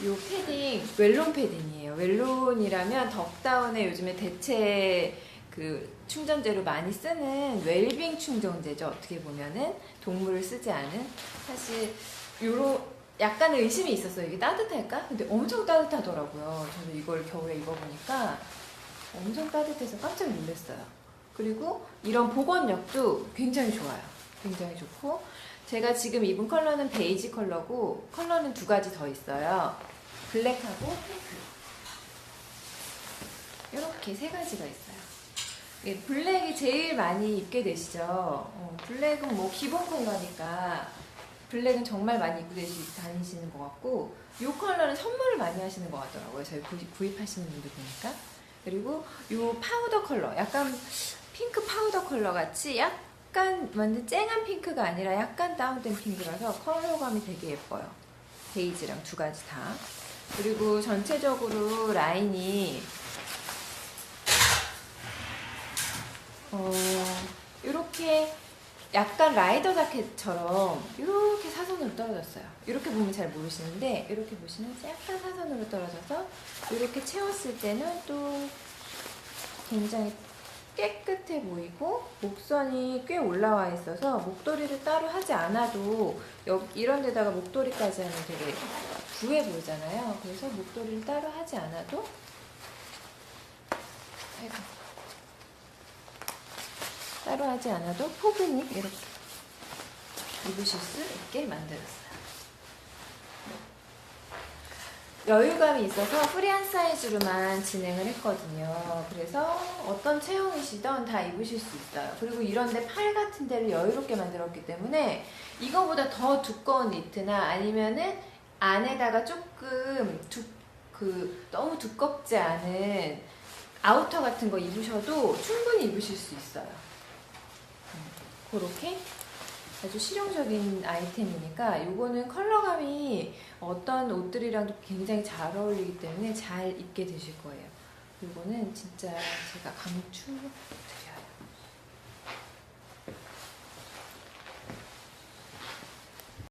이 패딩 웰론 패딩이에요. 웰론이라면 덕다운에 요즘에 대체 그 충전재로 많이 쓰는 웰빙 충전재죠. 어떻게 보면은 동물을 쓰지 않은 사실 요로 약간의 의심이 있었어요. 이게 따뜻할까? 근데 엄청 따뜻하더라고요. 저는 이걸 겨울에 입어보니까 엄청 따뜻해서 깜짝 놀랐어요. 그리고 이런 보건력도 굉장히 좋아요. 굉장히 좋고 제가 지금 입은 컬러는 베이지 컬러고 컬러는 두 가지 더 있어요. 블랙하고 핑크. 이렇게 세 가지가 있어요. 예, 블랙이 제일 많이 입게 되시죠. 어, 블랙은 뭐 기본 컬러니까 블랙은 정말 많이 입고 다니시는 것 같고 이 컬러는 선물을 많이 하시는 것 같더라고요. 저희 구입, 구입하시는 분들 보니까. 그리고 이 파우더 컬러, 약간 핑크 파우더 컬러 같이 약 간 완전 쨍한 핑크가 아니라 약간 다운된 핑크라서 컬러감이 되게 예뻐요. 베이지랑 두 가지 다. 그리고 전체적으로 라인이 어, 이렇게 약간 라이더 자켓처럼 이렇게 사선으로 떨어졌어요. 이렇게 보면 잘 모르시는데 이렇게 보시면 약간 사선으로 떨어져서 이렇게 채웠을 때는 또 굉장히 깨끗해 보이고 목선이 꽤 올라와 있어서 목도리를 따로 하지 않아도 이런 데다가 목도리까지 하면 되게 부해 보이잖아요. 그래서 목도리를 따로 하지 않아도. 따로 하지 않아도 포근히 이렇게 입으실 수 있게 만들었어요. 여유감이 있어서 프리한 사이즈로만 진행을 했거든요. 그래서 어떤 체형이시던 다 입으실 수 있어요. 그리고 이런데 팔 같은 데를 여유롭게 만들었기 때문에 이거보다 더 두꺼운 니트나 아니면은 안에다가 조금 두, 그 너무 두껍지 않은 아우터 같은 거 입으셔도 충분히 입으실 수 있어요. 그렇게 아주 실용적인 아이템이니까 이거는 컬러감이 어떤 옷들이랑도 굉장히 잘 어울리기 때문에 잘 입게 되실 거예요. 이거는 진짜 제가 강추드려요.